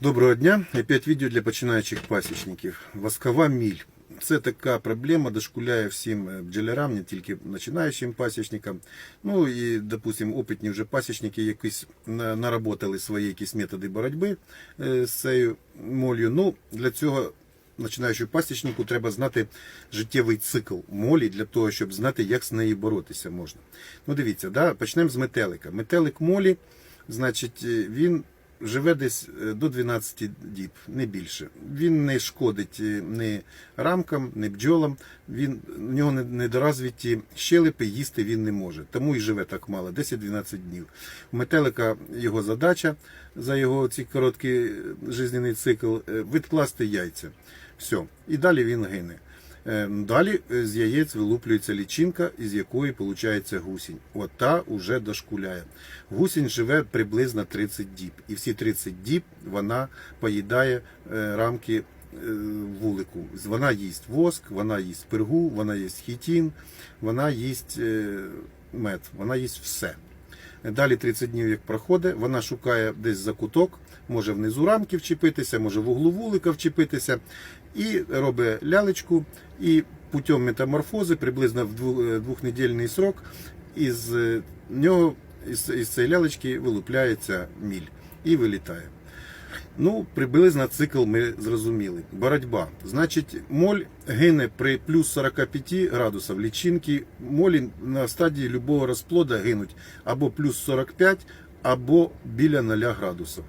Доброго дня! Опять відео для починаючих пасічників. Воскова міль. Це така проблема, дошкуляє всім е, бджолярам, не тільки починаючим пасічникам. Ну і, допустим, опитні вже пасічники якісь наработали свої якісь методи боротьби е, з цією молью. Ну, для цього починаючому пасічнику треба знати життєвий цикл молі для того, щоб знати, як з нею боротися можна. Ну, дивіться, да? почнемо з метелика. Метелик молі, значить, е, він живе десь е, до 12 діб, не більше. Він не шкодить е, ні рамкам, ні бджолам. Він, у нього не- недоразвиті щелепи, їсти він не може. Тому і живе так мало, 10-12 днів. Метелика його задача за його цей короткий е, жизненний цикл відкласти яйця. Все. І далі він гине. Е, Далі е, з яєць вилуплюється лічинка, із якої виходить гусінь. От та уже дошкуляє. Гусінь живе приблизно 30 діб. І всі 30 діб вона поїдає е, рамки е, вулику. Вона їсть воск, вона їсть пергу, вона їсть хітін, вона їсть мед, вона їсть все. Далі 30 днів як проходить, вона шукає десь закуток, може внизу рамки вчепитися, може в углу вулика вчепитися, і робить лялечку, і путем метаморфози, приблизно в е, двохнедільний срок, із е, нього, із, із цієї лялечки вилупляється міль і вилітає. Ну, приблизно цикл ми зрозуміли. Боротьба. Значить, моль гине при плюс 45 градусів лічинки. Молі на стадії любого розплода гинуть або плюс 45, або біля 0 градусів.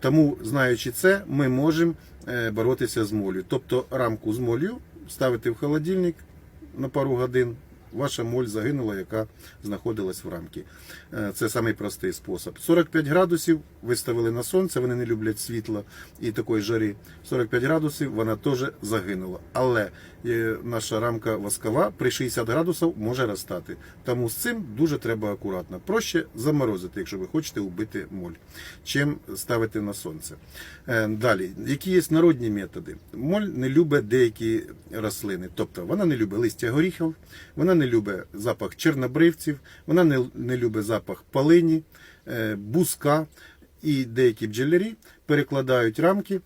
Тому, знаючи це, ми можемо е, боротися з молью. Тобто рамку з молью ставити в холодильник на пару годин. Ваша моль загинула, яка знаходилась в рамці. Е, Це самий простий спосіб. 45 градусів виставили на сонце, вони не люблять світла і такої жари. 45 градусів вона теж загинула. Але е, наша рамка воскова при 60 градусів може розстати. Тому з цим дуже треба акуратно. Проще заморозити, якщо ви хочете вбити моль, чим ставити на сонце. Е, Далі, які є народні методи? Моль не любить деякі рослини, тобто вона не любить листя горіхів, вона не любить запах чорнобривців, вона не, не любить запах полині, е, буска і деякі бджолярі перекладають рамки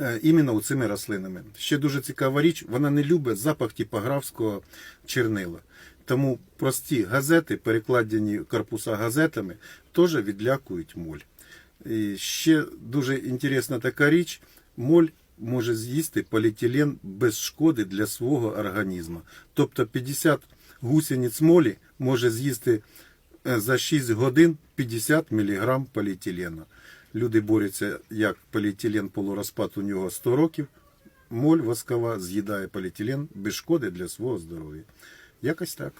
е, іменно цими рослинами. Ще дуже цікава річ, вона не любить запах типографського чернила. Тому прості газети, перекладені корпуса газетами, теж відлякують моль. І ще дуже інтересна така річ: моль може з'їсти поліетилен без шкоди для свого організму. Тобто 50 гусениць молі може з'їсти е, за 6 годин 50 мг поліетилену. Люди борються, як поліетилен полурозпад у нього 100 років. Моль воскова з'їдає поліетилен без шкоди для свого здоров'я. Якось так.